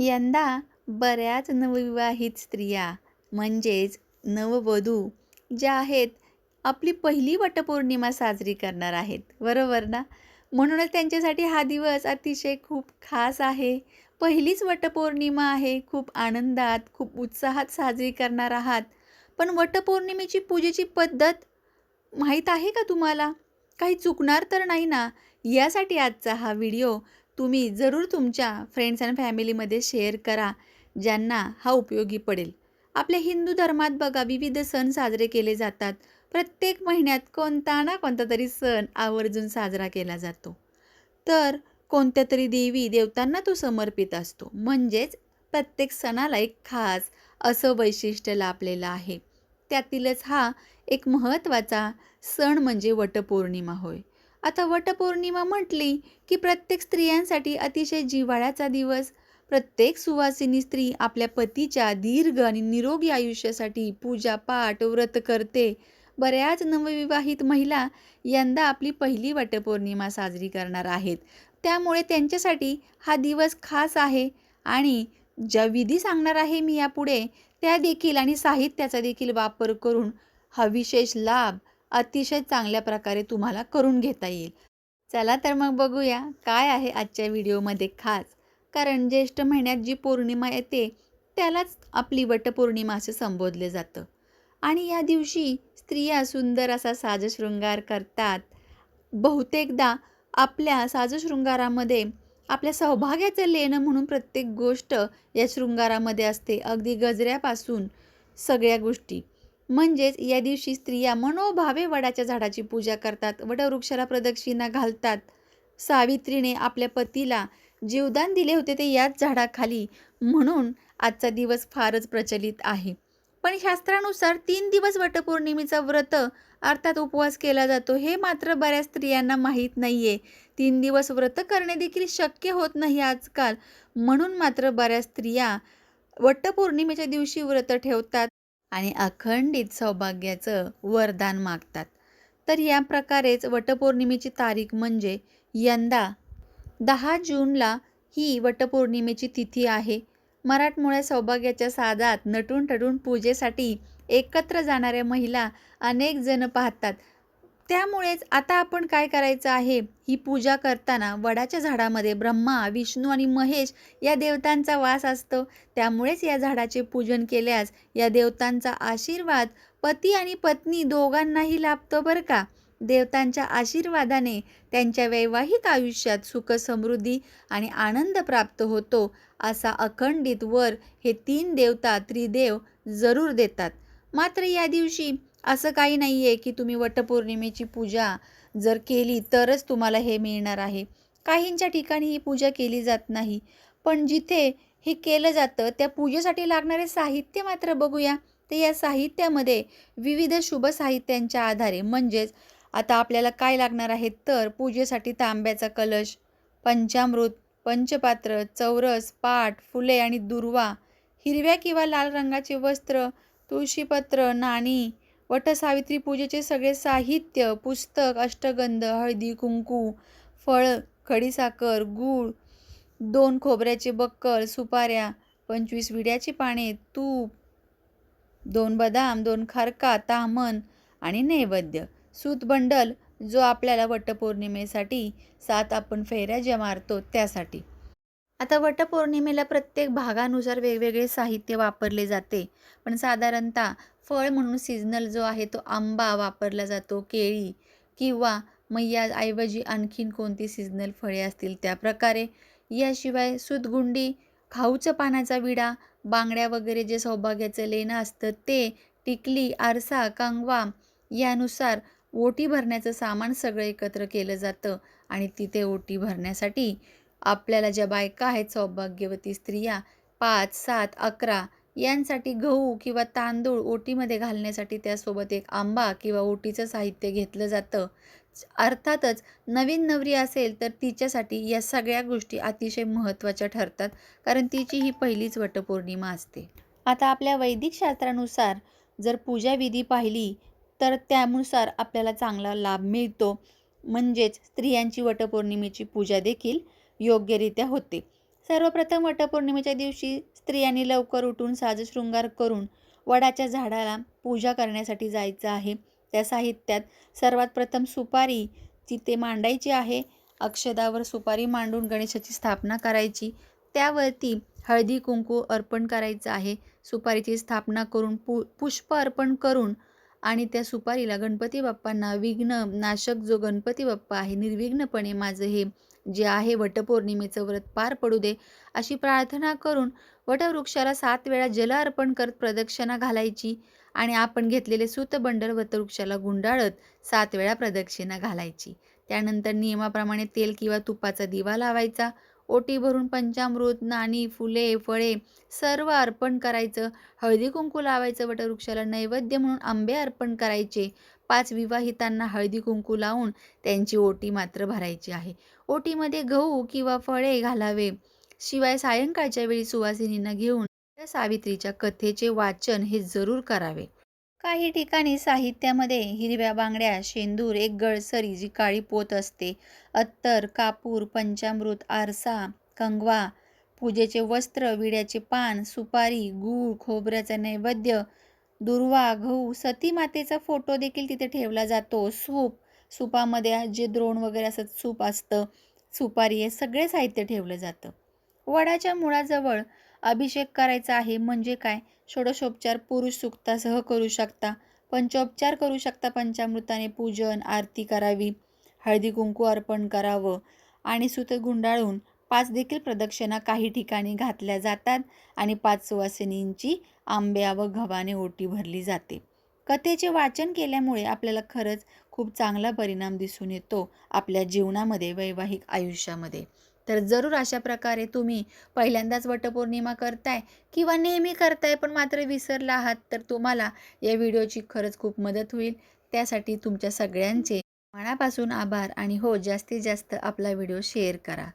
यंदा बऱ्याच नवविवाहित स्त्रिया म्हणजेच नववधू ज्या आहेत आपली पहिली वटपौर्णिमा साजरी करणार आहेत. बरोबर ना? म्हणूनच त्यांच्यासाठी हा दिवस अतिशय खूप खास आहे. पहिलीच वटपौर्णिमा आहे खूप आनंदात खूप उत्साहात साजरी करणार आहात. पण वटपौर्णिमेची पूजेची पद्धत माहीत आहे का तुम्हाला? काही चुकणार तर नाही ना? यासाठी आजचा हा व्हिडिओ तुम्ही जरूर तुमच्या फ्रेंड्स अँड फॅमिलीमध्ये शेअर करा ज्यांना हा उपयोगी पडेल. आपल्या हिंदू धर्मात बघा विविध सण साजरे केले जातात. प्रत्येक महिन्यात कोणता ना कोणता तरी सण आवर्जून साजरा केला जातो. तर कोणत्या तरी देवी देवतांना तो समर्पित असतो. म्हणजेच प्रत्येक सणाला एक खास असं वैशिष्ट्य लाभलेलं आहे. त्यातीलच हा एक महत्त्वाचा सण म्हणजे वटपौर्णिमा होय. आता वटपौर्णिमा म्हटली की प्रत्येक स्त्रियांसाठी अतिशय जिव्हाळ्याचा दिवस. प्रत्येक सुवासिनी स्त्री आपल्या पतीच्या दीर्घ आणि निरोगी आयुष्यासाठी पूजा पाठ व्रत करते. बऱ्याच नवविवाहित महिला यंदा आपली पहिली वटपौर्णिमा साजरी करणार आहेत. त्यामुळे त्यांच्यासाठी हा दिवस खास आहे. आणि ज्या विधी सांगणार आहे मी यापुढे त्या देखील आणि साहित्याचा देखील वापर करून हा विशेष लाभ अतिशय चांगल्या प्रकारे तुम्हाला करून घेता येईल. चला तर मग बघूया काय आहे आजच्या व्हिडिओमध्ये खास. कारण ज्येष्ठ महिन्यात जी पौर्णिमा येते त्यालाच आपली वटपौर्णिमा असं संबोधले जातं. आणि या दिवशी स्त्रिया सुंदर असा साजशृंगार करतात. बहुतेकदा आपल्या साजशृंगारामध्ये आपल्या सौभाग्याचं लेणं म्हणून प्रत्येक गोष्ट या शृंगारामध्ये असते. अगदी गजऱ्यापासून सगळ्या गोष्टी. म्हणजेच या दिवशी स्त्रिया मनोभावे वडाच्या झाडाची पूजा करतात. वटवृक्षाला प्रदक्षिणा घालतात. सावित्रीने आपल्या पतीला जीवदान दिले होते ते याच झाडाखाली म्हणून आजचा दिवस फारच प्रचलित आहे. पण शास्त्रानुसार तीन दिवस वटपौर्णिमेचा व्रत अर्थात उपवास केला जातो हे मात्र बऱ्याच स्त्रियांना माहीत नाही आहे तीन दिवस व्रत करणे देखील शक्य होत नाही आजकाल. म्हणून मात्र बऱ्याच स्त्रिया वटपौर्णिमेच्या दिवशी व्रत ठेवतात. आणि अखंडित सौभाग्याचं वरदान मागतात. तर या प्रकारेच वटपौर्णिमेची तारीख म्हणजे यंदा. दहा जूनला ही वटपौर्णिमेची तिथी आहे. मराठमोळ्या सौभाग्याच्या सादात नटून टटून पूजेसाठी एकत्र जाणाऱ्या महिला अनेक जण पाहतात. त्यामुळेच आता आपण काय करायचं आहे? ही पूजा करताना वडाच्या झाडामध्ये ब्रह्मा विष्णू आणि महेश या देवतांचा वास असतो. त्यामुळेच या झाडाचे पूजन केल्यास या देवतांचा आशीर्वाद पती आणि पत्नी दोघांनाही लाभतो बरं का? देवतांच्या आशीर्वादाने त्यांच्या वैवाहिक आयुष्यात सुख समृद्धी आणि आनंद प्राप्त होतो असा अखंडित वर हे तीन देवता त्रिदेव जरूर देतात. मात्र या दिवशी असं काही नाही आहे की तुम्ही वटपौर्णिमेची पूजा जर केली तरच तुम्हाला हे मिळणार आहे. काहींच्या ठिकाणी ही पूजा केली जात नाही. पण जिथे हे केलं जातं त्या पूजेसाठी लागणारे साहित्य मात्र बघूया. तर या साहित्यामध्ये विविध शुभ साहित्यांच्या आधारे म्हणजेच आता आपल्याला काय लागणार आहे तर पूजेसाठी तांब्याचा कलश पंचामृत पंचपात्र चौरस पाट फुले आणि दुर्वा हिरव्या किंवा लाल रंगाचे वस्त्र तुळशीपत्र नाणी वटसावित्री पूजेचे सगळे साहित्य पुस्तक अष्टगंध हळदी कुंकू फळ खडीसाखर गूळ दोन खोबऱ्याचे बक्कल सुपाऱ्या पंचवीस विड्याची पाने तूप दोन बदाम दोन खारका तामण आणि नैवेद्य. सूत बंडल जो आपल्याला वटपौर्णिमेसाठी सात आपण फेऱ्या ज्या मारतो त्यासाठी. आता वटपौर्णिमेला प्रत्येक भागानुसार वेगवेगळे साहित्य वापरले जाते. पण साधारणतः फळ म्हणून सीझनल जो आहे तो आंबा वापरला जातो केळी किंवा मग याऐवजी आणखीन कोणती सिजनल फळे असतील त्या प्रकारे. याशिवाय सुतगुंडी खाऊचं पानाचा विडा बांगड्या वगैरे जे सौभाग्याचं लेणं असतं ते टिकली आरसा कांगवा यानुसार ओटी भरण्याचं सामान सगळं एकत्र केलं जातं आणि तिथे ओटी भरण्यासाठी आपल्याला ज्या बायका आहेत सौभाग्यवती स्त्रिया पाच सात अकरा यांसाठी गहू किंवा तांदूळ ओटीमध्ये घालण्यासाठी त्यासोबत एक आंबा किंवा ओटीचं साहित्य घेतलं जातं. अर्थातच नवीन नवरी असेल तर तिच्यासाठी या सगळ्या गोष्टी अतिशय महत्त्वाच्या ठरतात कारण तिची ही पहिलीच वटपौर्णिमा असते. आता आपल्या वैदिक शास्त्रानुसार जर पूजाविधी पाहिली तर त्यानुसार आपल्याला चांगला लाभ मिळतो. म्हणजेच स्त्रियांची वटपौर्णिमेची पूजा देखील योग्यरित्या होते. सर्वप्रथम वटपौर्णिमेच्या दिवशी स्त्रियांनी लवकर उठून साजशृंगार करून वडाच्या झाडाला पूजा करण्यासाठी जायचं आहे. त्या साहित्यात सर्वात प्रथम सुपारी तिथे मांडायची आहे अक्षदावर सुपारी मांडून गणेशाची स्थापना करायची. त्यावरती हळदी कुंकू अर्पण करायचं आहे. सुपारीची स्थापना करून पु पुष्प अर्पण करून आणि त्या सुपारीला गणपती बाप्पांना विघ्न नाशक जो गणपती बाप्पा आहे निर्विघ्नपणे माझं हे जे आहे वटपौर्णिमेचं व्रत पार पडू दे अशी प्रार्थना करून वटवृक्षाला सात वेळा जल अर्पण करत प्रदक्षिणा घालायची आणि आपण घेतलेले सूतबंडल वटवृक्षाला गुंडाळत सात वेळा प्रदक्षिणा घालायची. त्यानंतर नियमाप्रमाणे तेल किंवा तुपाचा दिवा लावायचा ओटी भरून पंचामृत नाणी फुले फळे सर्व अर्पण करायचं हळदी कुंकू लावायचं वटवृक्षाला नैवेद्य म्हणून आंबे अर्पण करायचे पाच विवाहितांना हळदी कुंकू लावून त्यांची ओटी मात्र भरायची आहे. ओटीमध्ये गहू किंवा फळे घालावे. शिवाय सायंकाळच्या वेळी सुवासिनींना घेऊन त्या सावित्रीच्या कथेचे वाचन हे जरूर करावे. काही ठिकाणी साहित्यामध्ये हिरव्या बांगड्या शेंदूर एक गळसरी जी काळी पोत असते. अत्तर कापूर पंचामृत आरसा कंगवा पूजेचे वस्त्र विड्याचे पान सुपारी गूळ खोबऱ्याचं नैवेद्य दुर्वा गहू सती मातेचा फोटो देखील तिथे ठेवला जातो. सूप सुपामध्ये जे द्रोण वगैरे असं सूप असतं सुपारी हे सगळे साहित्य ठेवलं जातं. वडाच्या मुळाजवळ अभिषेक करायचा आहे म्हणजे काय? षोडशोपचार पुरुष सुक्तासह करू शकता. पंचोपचार करू शकता पंचामृताने पूजन आरती करावी हळदी कुंकू अर्पण करावं आणि सुत गुंडाळून पाच देखील प्रदक्षिणा काही ठिकाणी घातल्या जातात आणि पाच सुवासिनींची आंब्या व गव्हाने ओटी भरली जाते. कथेचे वाचन केल्यामुळे आपल्याला खरंच खूप चांगला परिणाम दिसून येतो आपल्या जीवनामध्ये वैवाहिक आयुष्यामध्ये. तर जरूर अशा प्रकारे तुम्ही पहिल्यांदाच वटपौर्णिमा करताय किंवा नेहमी करताय पण मात्र विसरला आहात तर तुम्हाला या व्हिडिओची खरंच खूप मदत होईल. त्यासाठी तुमच्या सगळ्यांचे मनापासून आभार आणि हो जास्तीत जास्त आपला व्हिडिओ शेअर करा.